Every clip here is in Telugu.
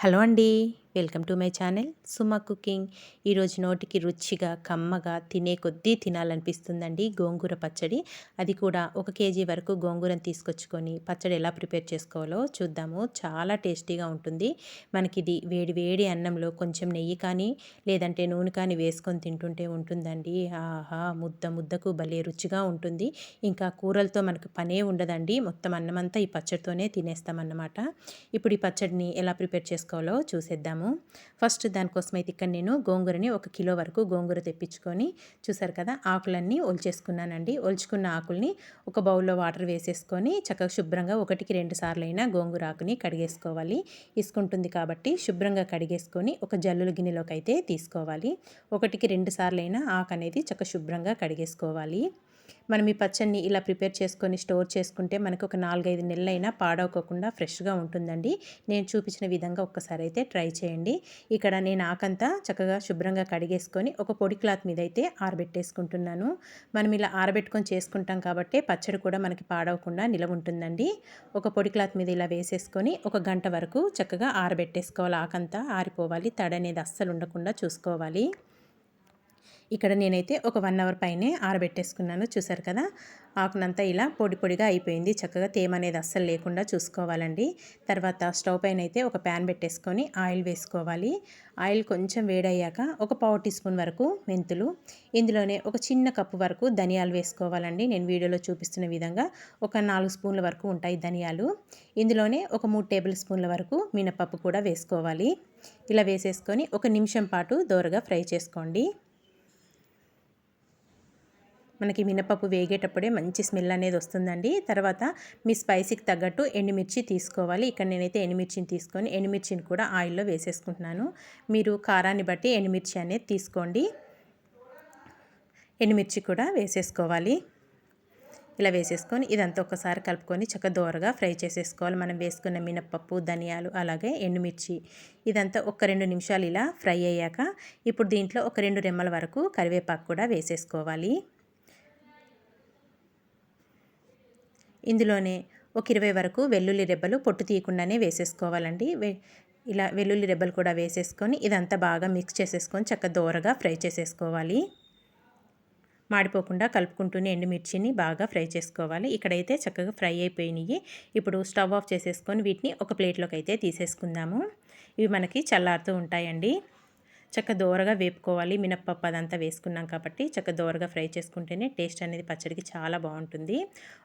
హలో అండి welcome to my channel Suma cooking. ఈరోజు నోటికి రుచిగా కమ్మగా తినే కొద్దీ తినాలనిపిస్తుందండి గోంగూర పచ్చడి. అది కూడా ఒక కేజీ వరకు గోంగూరను తీసుకొచ్చుకొని పచ్చడి ఎలా ప్రిపేర్ చేసుకోవాలో చూద్దాము. చాలా టేస్టీగా ఉంటుంది. మనకిది వేడి వేడి అన్నంలో కొంచెం నెయ్యి కానీ లేదంటే నూనె కానీ వేసుకొని తింటుంటే ఉంటుందండి. ఆహా ముద్ద ముద్దకు భలే రుచిగా ఉంటుంది. ఇంకా కూరలతో మనకు పనే ఉండదండి. మొత్తం అన్నమంతా ఈ పచ్చడితోనే తినేస్తామన్నమాట. ఇప్పుడు ఈ పచ్చడిని ఎలా ప్రిపేర్ చేసుకోవాలో చూసేద్దాము. చేద్దాము ఫస్ట్ దానికోసం అయితే ఇక్కడ నేను గోంగూరని ఒక కిలో వరకు గోంగూర తెప్పించుకొని చూసారు కదా ఆకులన్నీ ఒలిచేసుకున్నానండి. ఒలుచుకున్న ఆకుల్ని ఒక బౌల్లో వాటర్ వేసేసుకొని చక్కగా శుభ్రంగా ఒకటికి రెండు సార్లు అయినా గోంగూర ఆకుని కడిగేసుకోవాలి. ఇసుకుంటుంది కాబట్టి శుభ్రంగా కడిగేసుకొని ఒక జల్లుల గిన్నెలోకి అయితే తీసుకోవాలి. ఒకటికి రెండు సార్లు అయినా ఆకు అనేది చక్క శుభ్రంగా కడిగేసుకోవాలి. మనం ఈ పచ్చడిని ఇలా ప్రిపేర్ చేసుకొని స్టోర్ చేసుకుంటే మనకు ఒక నాలుగైదు నెలలైనా పాడవకోకుండా ఫ్రెష్గా ఉంటుందండి. నేను చూపించిన విధంగా ఒక్కసారి అయితే ట్రై చేయండి. ఇక్కడ నేను ఆకంతా చక్కగా శుభ్రంగా కడిగేసుకొని ఒక పొడి క్లాత్ మీద అయితే ఆరబెట్టేసుకుంటున్నాను. మనం ఇలా ఆరబెట్టుకొని చేసుకుంటాం కాబట్టి పచ్చడి కూడా మనకి పాడవకుండా నిలవ ఉంటుందండి. ఒక పొడి క్లాత్ మీద ఇలా వేసేసుకొని ఒక గంట వరకు చక్కగా ఆరబెట్టేసుకోవాలి. ఆకంతా ఆరిపోవాలి. తడ అనేది అస్సలు ఉండకుండా చూసుకోవాలి. ఇక్కడ నేనైతే ఒక వన్ అవర్ పైనే ఆరబెట్టేసుకున్నాను చూసారు కదా? ఆకునంతా ఇలా పొడి పొడిగా అయిపోయింది. చక్కగా తేమ అనేది అస్సలు లేకుండా చూసుకోవాలండి. తర్వాత స్టవ్ పైన అయితే ఒక ప్యాన్ పెట్టేసుకొని ఆయిల్ వేసుకోవాలి. ఆయిల్ కొంచెం వేడయ్యాక ఒక పావు టీ స్పూన్ వరకు మెంతులు ఇందులోనే ఒక చిన్న కప్పు వరకు ధనియాలు వేసుకోవాలండి. నేను వీడియోలో చూపిస్తున్న విధంగా ఒక నాలుగు స్పూన్ల వరకు ఉంటాయి ధనియాలు. ఇందులోనే ఒక మూడు టేబుల్ స్పూన్ల వరకు మినపప్పు కూడా వేసుకోవాలి. ఇలా వేసేసుకొని ఒక నిమిషం పాటు దోరగా ఫ్రై చేసుకోండి. మనకి మినపప్పు వేగేటప్పుడే మంచి స్మెల్ అనేది వస్తుందండి. తర్వాత మీ స్పైసీకి తగ్గట్టు ఎండుమిర్చి తీసుకోవాలి. ఇక్కడ నేనైతే ఎండుమిర్చిని తీసుకొని ఎండుమిర్చిని కూడా ఆయిల్లో వేసేసుకుంటున్నాను. మీరు కారాన్ని బట్టి ఎండుమిర్చి అనేది తీసుకోండి. ఎండుమిర్చి కూడా వేసేసుకోవాలి. ఇలా వేసేసుకొని ఇదంతా ఒకసారి కలుపుకొని చక్క దోరగా ఫ్రై చేసేసుకోవాలి. మనం వేసుకున్న మినప్పప్పు ధనియాలు అలాగే ఎండుమిర్చి ఇదంతా ఒక రెండు నిమిషాలు ఇలా ఫ్రై అయ్యాక ఇప్పుడు దీంట్లో ఒక రెండు రెమ్మల వరకు కరివేపాకు కూడా వేసేసుకోవాలి. ఇందులోనే ఒక ఇరవై వరకు వెల్లుల్లి రెబ్బలు పొట్టు తీయకుండానే వేసేసుకోవాలండి. ఇలా వెల్లుల్లి రెబ్బలు కూడా వేసేసుకొని ఇదంతా బాగా మిక్స్ చేసేసుకొని చక్క దోరగా ఫ్రై చేసేసుకోవాలి. మాడిపోకుండా కలుపుకుంటూనే ఎండుమిర్చిని బాగా ఫ్రై చేసుకోవాలి. ఇక్కడైతే చక్కగా ఫ్రై అయిపోయినాయి. ఇప్పుడు స్టవ్ ఆఫ్ చేసేసుకొని వీటిని ఒక ప్లేట్లోకి అయితే తీసేసుకుందాము. ఇవి మనకి చల్లారుతూ ఉంటాయండి. చక్క దోరగా వేపుకోవాలి. మినప్పప్పు అదంతా వేసుకున్నాం కాబట్టి చక్క దోరగా ఫ్రై చేసుకుంటేనే టేస్ట్ అనేది పచ్చడికి చాలా బాగుంటుంది.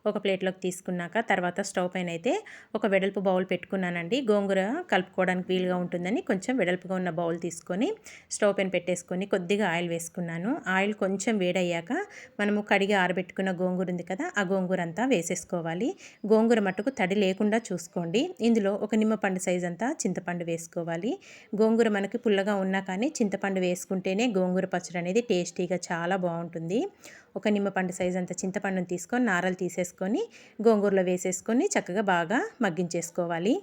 ఒక ప్లేట్లోకి తీసుకున్నాక తర్వాత స్టవ్ పైన అయితే ఒక వెడల్పు బౌల్ పెట్టుకున్నానండి. గోంగూర కలుపుకోవడానికి వీలుగా ఉంటుందని కొంచెం వెడల్పుగా ఉన్న బౌల్ తీసుకొని స్టవ్ పైన పెట్టేసుకొని కొద్దిగా ఆయిల్ వేసుకున్నాను. ఆయిల్ కొంచెం వేడయ్యాక మనము కడిగి ఆరబెట్టుకున్న గోంగూర ఉంది కదా ఆ గోంగూర అంతా వేసేసుకోవాలి. గోంగూర మట్టుకు తడి లేకుండా చూసుకోండి. ఇందులో ఒక నిమ్మపండు సైజ్ అంతా చింతపండు వేసుకోవాలి. గోంగూర మనకి పుల్లగా ఉన్నా కానీ చింతపండు వేసుకుంటేనే గోంగూర పచ్చడి అనేది టేస్టీగా చాలా బాగుంటుంది. ఒక నిమ్మపండు సైజ్ అంత చింతపండుని తీసుకొని నారలు తీసేసుకొని గోంగూరలో వేసేసుకొని చక్కగా బాగా మగ్గించేసుకోవాలి.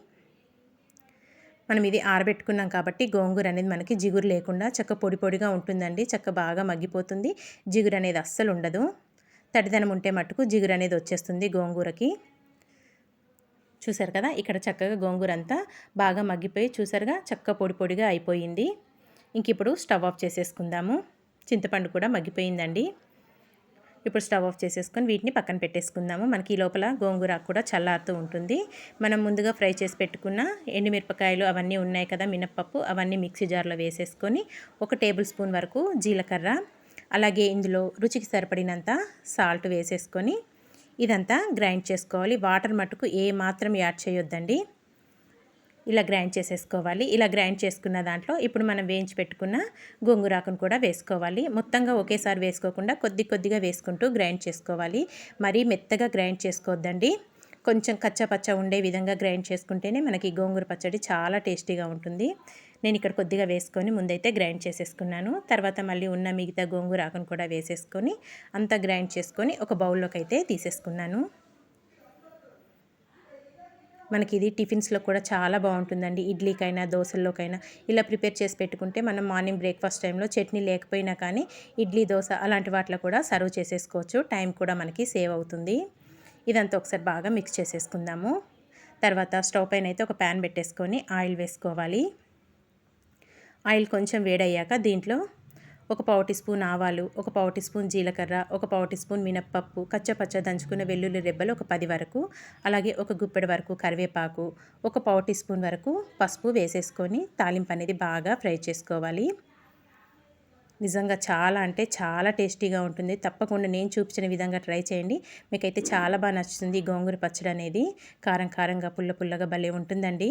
మనం ఇది ఆరబెట్టుకున్నాం కాబట్టి గోంగూర అనేది మనకి జిగురు లేకుండా చక్క పొడి పొడిగా ఉంటుందండి. చక్క బాగా మగ్గిపోతుంది. జిగురు అనేది అస్సలు ఉండదు. తడిదనం ఉంటే మట్టుకు జిగురు అనేది వచ్చేస్తుంది గోంగూరకి. చూసారు కదా? ఇక్కడ చక్కగా గోంగూర అంతా బాగా మగ్గిపోయి చూసారుగా? చక్క పొడి పొడిగా అయిపోయింది. ఇంక ఇప్పుడు స్టవ్ ఆఫ్ చేసేసుకుందాము. చింతపండు కూడా మగ్గిపోయిందండి. ఇప్పుడు స్టవ్ ఆఫ్ చేసేసుకొని వీటిని పక్కన పెట్టేసుకుందాము. మనకి ఈ లోపల గోంగూర కూడా చల్లారుతూ ఉంటుంది. మనం ముందుగా ఫ్రై చేసి పెట్టుకున్న ఎండుమిరపకాయలు అవన్నీ ఉన్నాయి కదా మినప్పప్పు అవన్నీ మిక్సీ జార్లో వేసేసుకొని ఒక టేబుల్ స్పూన్ వరకు జీలకర్ర అలాగే ఇందులో రుచికి సరిపడినంత సాల్ట్ వేసేసుకొని ఇదంతా గ్రైండ్ చేసుకోవాలి. వాటర్ మటుకు ఏ మాత్రం యాడ్ చేయొద్దండి. ఇలా గ్రైండ్ చేసేసుకోవాలి. ఇలా గ్రైండ్ చేసుకున్న దాంట్లో ఇప్పుడు మనం వేయించి పెట్టుకున్న గోంగూరాకును కూడా వేసుకోవాలి. మొత్తంగా ఒకేసారి వేసుకోకుండా కొద్ది కొద్దిగా వేసుకుంటూ గ్రైండ్ చేసుకోవాలి. మరీ మెత్తగా గ్రైండ్ చేసుకోవద్దండి కొంచెం కచ్చపచ్చ ఉండే విధంగా గ్రైండ్ చేసుకుంటేనే మనకి గోంగూర పచ్చడి చాలా టేస్టీగా ఉంటుంది. నేను ఇక్కడ కొద్దిగా వేసుకొని ముందైతే గ్రైండ్ చేసేసుకున్నాను. తర్వాత మళ్ళీ ఉన్న మిగతా గోంగూర ఆకును కూడా వేసేసుకొని అంతా గ్రైండ్ చేసుకొని ఒక బౌల్లోకి అయితే తీసేసుకున్నాను. మనకి ఇది టిఫిన్స్లో కూడా చాలా బాగుంటుందండి ఇడ్లీకైనా దోశల్లోకైనా ఇలా ప్రిపేర్ చేసి పెట్టుకుంటే మనం మార్నింగ్ బ్రేక్ఫాస్ట్ టైంలో చట్నీ లేకపోయినా కానీ ఇడ్లీ దోశ అలాంటి వాటిలో కూడా సర్వ్ చేసేసుకోవచ్చు. టైం కూడా మనకి సేవ్ అవుతుంది. ఇదంతా ఒకసారి బాగా మిక్స్ చేసేసుకుందాము. తర్వాత స్టవ్ పైన అయితే ఒక ప్యాన్ పెట్టేసుకొని ఆయిల్ వేసుకోవాలి. ఆయిల్ కొంచెం వేడయ్యాక దీంట్లో ఒక పావు టీ స్పూన్ ఆవాలు ఒక పావు టీ స్పూన్ జీలకర్ర ఒక పావు టీ స్పూన్ మినప్పప్పు కచ్చపచ్చ దంచుకున్న వెల్లుల్లి రెబ్బలు ఒక పది వరకు అలాగే ఒక గుప్పెడు వరకు కరివేపాకు ఒక పావు టీ స్పూన్ వరకు పసుపు వేసేసుకొని తాలింపు అనేది బాగా ఫ్రై చేసుకోవాలి. నిజంగా చాలా అంటే చాలా టేస్టీగా ఉంటుంది. తప్పకుండా నేను చూపించిన విధంగా ట్రై చేయండి. మీకైతే చాలా బాగా నచ్చుతుంది గోంగూర పచ్చడి అనేది. కారం కారంగా పుల్ల పుల్లగా భలే ఉంటుందండి.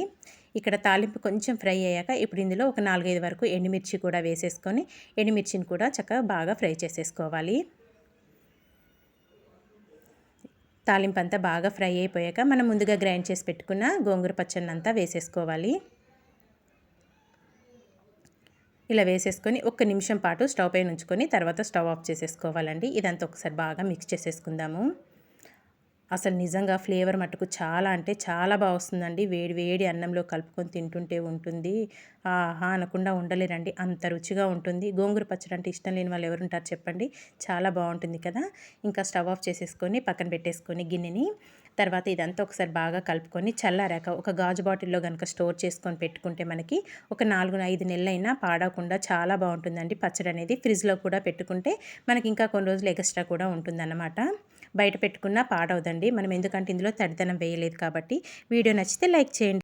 ఇక్కడ తాలింపు కొంచెం ఫ్రై అయ్యాక ఇప్పుడు ఇందులో ఒక నాలుగైదు వరకు ఎండుమిర్చి కూడా వేసేసుకొని ఎండుమిర్చిని కూడా చక్కగా బాగా ఫ్రై చేసేసుకోవాలి. తాలింపు అంతా బాగా ఫ్రై అయిపోయాక మనం ముందుగా గ్రైండ్ చేసి పెట్టుకున్న గోంగూర పచ్చడిని అంతా వేసేసుకోవాలి. ఇలా వేసేసుకొని ఒక్క నిమిషం పాటు స్టవ్ పైన ఉంచుకొని తర్వాత స్టవ్ ఆఫ్ చేసేసుకోవాలండి. ఇదంతా ఒకసారి బాగా మిక్స్ చేసేసుకుందాము. అసలు నిజంగా ఫ్లేవర్ మటుకు చాలా అంటే చాలా బాగా వస్తుందండి. వేడి వేడి అన్నంలో కలుపుకొని తింటుంటే ఉంటుంది. ఆహా! అనకుండా ఉండలేరండి. అంత రుచిగా ఉంటుంది. గోంగూర పచ్చడి అంటే ఇష్టం లేని వాళ్ళు ఎవరుంటారు చెప్పండి. చాలా బాగుంటుంది కదా. ఇంకా స్టవ్ ఆఫ్ చేసేసుకొని పక్కన పెట్టేసుకొని గిన్నెని తర్వాత ఇదంతా ఒకసారి బాగా కలుపుకొని చల్లారాక ఒక గాజు బాటిల్లో కనుక స్టోర్ చేసుకొని పెట్టుకుంటే మనకి ఒక నాలుగు ఐదు నెలలైనా పాడకుండా చాలా బాగుంటుందండి. పచ్చడి అనేది ఫ్రిడ్జ్లో కూడా పెట్టుకుంటే మనకి ఇంకా కొన్ని రోజులు ఎక్స్ట్రా కూడా ఉంటుందన్నమాట. బయట పెట్టుకున్నా పాడవదండి. మనం ఎందుకంటే ఇందులో తడితనం వేయలేదు కాబట్టి వీడియో నచ్చితే లైక్ చేయండి.